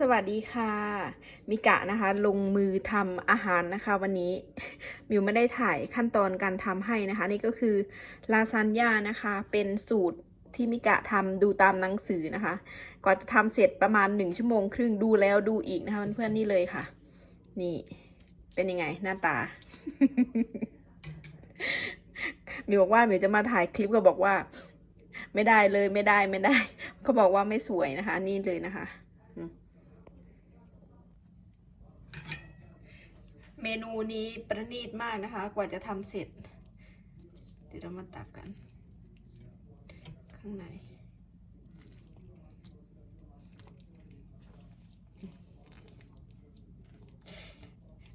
สวัสดีค่ะ มิกะนะคะ ลงมือทำอาหารนะคะ วันนี้มิวไม่ได้ถ่ายขั้นตอนการทำให้นะคะ นี่ก็คือลาซานญ่านะคะ เป็นสูตรที่มิกะทำดูตามหนังสือนะคะกว่าจะทำเสร็จประมาณหนึ่งชั่วโมงครึ่งดูแล้วดูอีกนะคะเพื่อนๆนี่เลยค่ะ นี่เป็นยังไงหน้าตามิวบอกว่ามิวจะมาถ่ายคลิปก็บอกว่า ไม่ได้เลยไม่ได้ไม่ได้เขาบอกว่าไม่สวยนะคะ นี่เลยนะคะ เมนูนี้ประณีตมากนะคะ กว่าจะทำเสร็จ เดี๋ยวเรามาตักกัน ข้างใน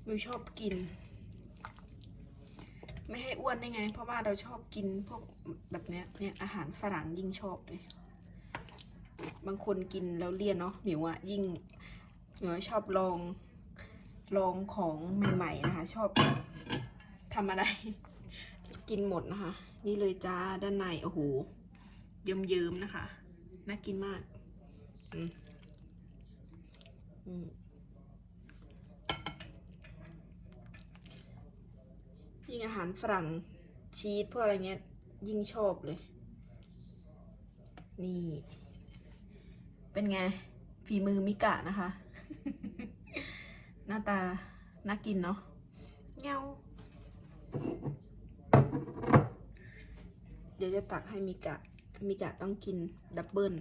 มิวชอบกิน ไม่ให้อ้วนได้ไง เพราะว่าเราชอบกินพวกแบบเนี้ยเนี่ยอาหารฝรั่งยิ่งชอบเลยบางคนกินแล้วเลี่ยนเนาะหมิวอะยิ่งหมิวชอบลอง ลองของใหม่ๆนะคะ ชอบทำอะไร กินหมดนะคะ นี่เลยจ้าด้านในโอ้โหเยิ้มๆนะคะ น่ากินมากอืมอืมยิ่งอาหารฝรั่งชีสพวกอะไรเงี้ย ยิ่งชอบเลย นี่ เป็นไง ฝีมือมิกะนะคะ หน้าตา น่ากินเนาะเงาเดี๋ยวจะตักให้มิกะ มิกะต้องกินดับเบิล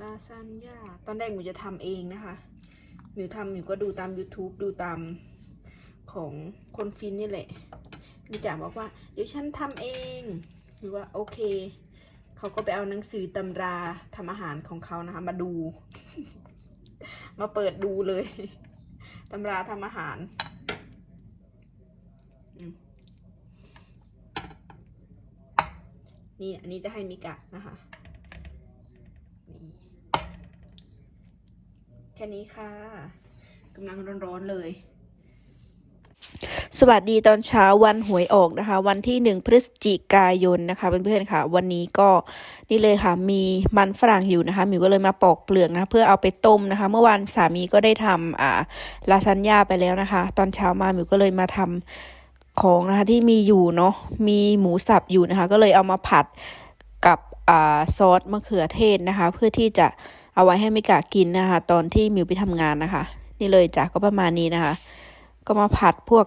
ลาซานญ่าตอนแรกหนูจะทำเองนะคะหนูทำหนูก็ดูตาม YouTube ดูตามของคนฟินนี่แหละมิกะบอกว่า เดี๋ยวฉันทำเองหรือว่าโอเค เขาก็ไปเอาหนังสือตำราทำอาหารของเขานะคะ มาดู มาเปิดดูเลยตำราทำอาหารนี่อันนี้จะให้มิกะนะคะนี่แค่นี้ค่ะกำลังร้อนๆเลย สวัสดีตอนเช้าวันหวยออกนะคะ วันที่หนึ่งพฤศจิกายนนะคะเพื่อนๆค่ะ วันนี้ก็นี่เลยค่ะมีมันฝรั่งอยู่นะคะมิวก็เลยมาปอกเปลือกนะะเพื่อเอาไปต้มนะคะ เมื่อวานสามีก็ได้ทำอ่าลาซานญ่าไปแล้วนะคะ ตอนเช้ามามิวก็เลยมาทำของนะคะที่มีอยู่เนาะมีหมูสับอยู่นะคะ ก็เลยเอามาผัดกับอ่าซอสมะเขือเทศนะคะ เพื่อที่จะเอาไว้ให้มิกากินนะคะ ตอนที่มิวไปทำงานนะคะ นี่เลยจ้ะก็ประมาณนี้นะคะ ก็มาผัดพวก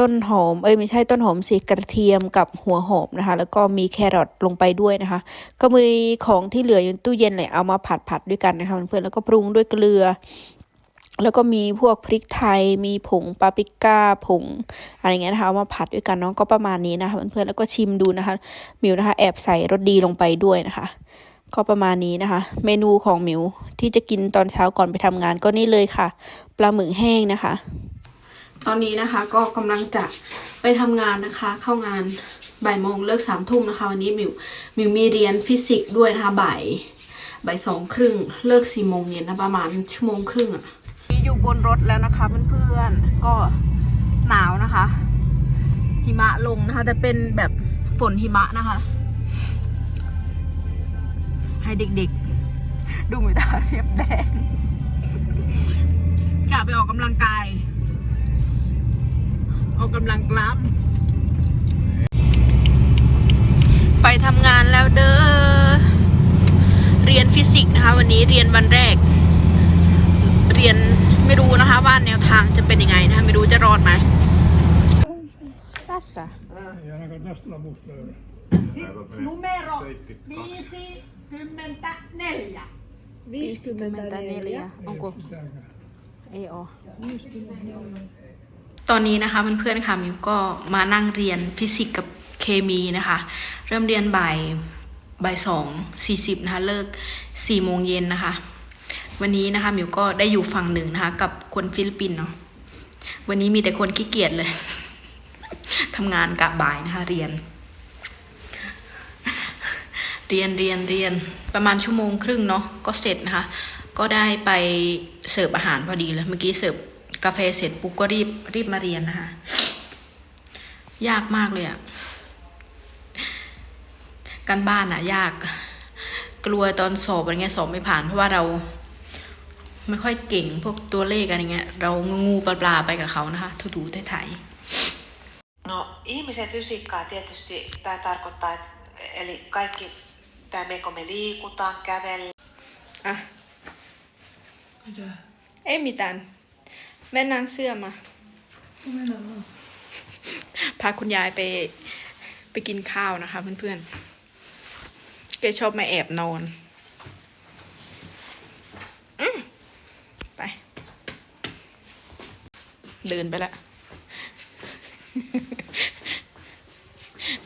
ต้นหอม เอ้ยไม่ใช่ต้นหอมสิกระเทียมกับหัวหอมนะคะ แล้วก็มีแครอทลงไปด้วยนะคะ ก็มีของที่เหลืออยู่ในตู้เย็นเลยเอามาผัดผัดด้วยกันนะคะเพื่อนๆแล้วก็ปรุงด้วยเกลือ แล้วก็มีพวกพริกไทย มีผงปาปริก้าผงอะไรเงี้ยนะคะเอามาผัดด้วยกันเนาะก็ประมาณนี้นะคะเพื่อนๆแล้วก็ชิมดูนะคะมิวนะคะแอบใส่รสดีลงไปด้วยนะคะก็ประมาณนี้นะคะ เมนูของมิวที่จะกินตอนเช้าก่อนไปทำงานก็นี่เลยค่ะ ปลาหมึกแห้งนะคะ ตอนนี้นะคะก็กำลังจะไปทำงานนะคะ เข้างานบ่ายโมงเลิกสามทุ่มนะคะ วันนี้มิวมิวมีเรียนฟิสิกส์ด้วยนะคะบ่ายบ่ายสองครึ่งเลิกสี่โมงเย็นนะประมาณชั่วโมงครึ่งอะอยู่บนรถแล้วนะคะเพื่อนๆก็หนาวนะคะหิมะลงนะคะ แต่เป็นแบบฝนหิมะนะคะ ให้เด็กๆ ดูมือตาเรียบแดงกะไปออกกำลังกาย ออกกำลังกล้ามไปทำงานแล้วเด้อ เรียนฟิสิกส์นะคะ วันนี้เรียนวันแรก เรียนไม่รู้นะคะว่าแนวทางจะเป็นยังไงนะคะ ไม่รู้จะรอดไหมจัสะ Ei ainakaan tästä lapusta löydä. Sitten numero 54. 54 onko Sitäkään. เออ ตอนนี้นะคะเพื่อนๆค่ะมิวก็มานั่งเรียนฟิสิกส์กับเคมีนะคะ เริ่มเรียนบ่ายบ่ายสองสี่สิบนะคะเลิกสี่โมงเย็นนะคะ วันนี้นะคะมิวก็ได้อยู่ฝั่งหนึ่งนะคะ กับคนฟิลิปปินส์เนาะวันนี้มีแต่คนขี้เกียจเลยทำงานกะบ่ายนะคะ เรียน เรียนเรียนเรียนประมาณชั่วโมงครึ่งเนาะก็เสร็จนะคะ ก็ได้ไปเสิร์ฟอาหารพอดีเลยเมื่อกี้เสิร์ฟ กาแฟเสร็จปุ๊บก็รีบรีบมาเรียนนะคะ ยากมากเลยอะการบ้านอะยาก กลัวตอนสอบอะไรเงี้ยสอบไม่ผ่านเพราะว่าเรา ไม่ค่อยเก่งพวกตัวเลขอะไรเงี้ย เรางูๆปลาๆไปกับเขานะคะถูๆไถ่ No ihmisen fysiikkaa tietysti tämä tarkoittaa, että eli kaikki tämä me kun me liikutaan, kävellään, ๆอะเอ้ยมีตัน แม่นางเสื้อมาพาคุณยายไปไปกินข้าวนะคะเพื่อนๆ แกชอบมาแอบนอนอืมไป เดินไปละ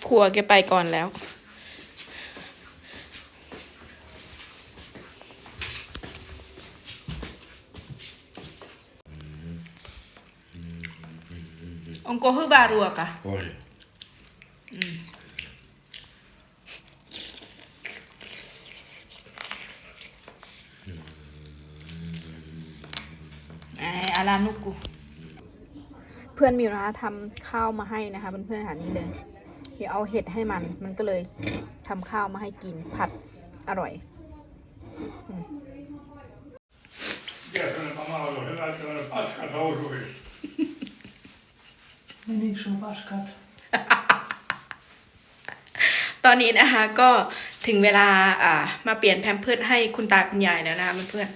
ผัวแกไปก่อนแล้ว Onko hyvä ruoka? On. Ei, älä nuku. เพื่อนมิวนะคะทำข้าวมาให้นะคะเพื่อนๆหานี้เลย เดี๋ยวเอาเห็ดให้มัน มันก็เลยทำข้าวมาให้กินผัดอร่อย Tiedätkö, että mä oon hyvä, että on paskat housuissa. Menikö sun paskat? ตอนนี้นะคะก็ถึงเวลาอ่ามาเปลี่ยนแพมเพิร์ดให้คุณตาคุณยายแล้วนะคะเพื่อน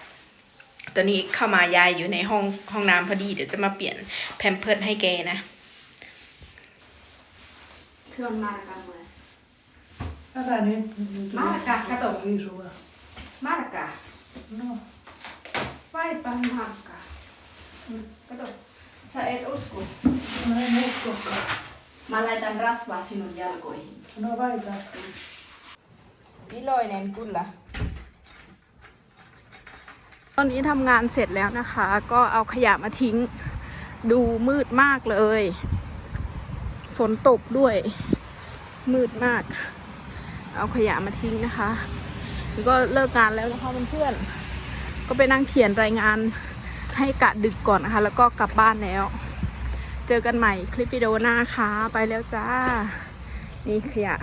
ๆตอนนี้เข้ามายายอยู่ในห้องห้องน้ำพอดีเดี๋ยวจะมาเปลี่ยนแพมเพิร์ดให้แกนะเครื่องมารกาเมส Älä nyt. nyt Marka, kato. Riisua. มารกา No, Vaipan markkaa. Kato, sä et usko. no en uskokaan. Mä laitan rasvaa sinun jalkoihin. No väitä. Iloinen kyllä. ตอนนี้ทำงานเสร็จแล้วนะคะ ก็เอาขยะมาทิ้ง ดูมืดมากเลย ฝนตกด้วย มืดมาก เอาขยะมาทิ้งนะคะแล้วก็เลิกงานแล้วนะคะเพื่อนๆก็ไปนั่งเขียนรายงาน ให้กะดึกก่อนนะคะ แล้วก็กลับบ้านแล้ว เจอกันใหม่คลิปวิดีโอหน้าค่ะ ไปแล้วจ้า นี่ขยะ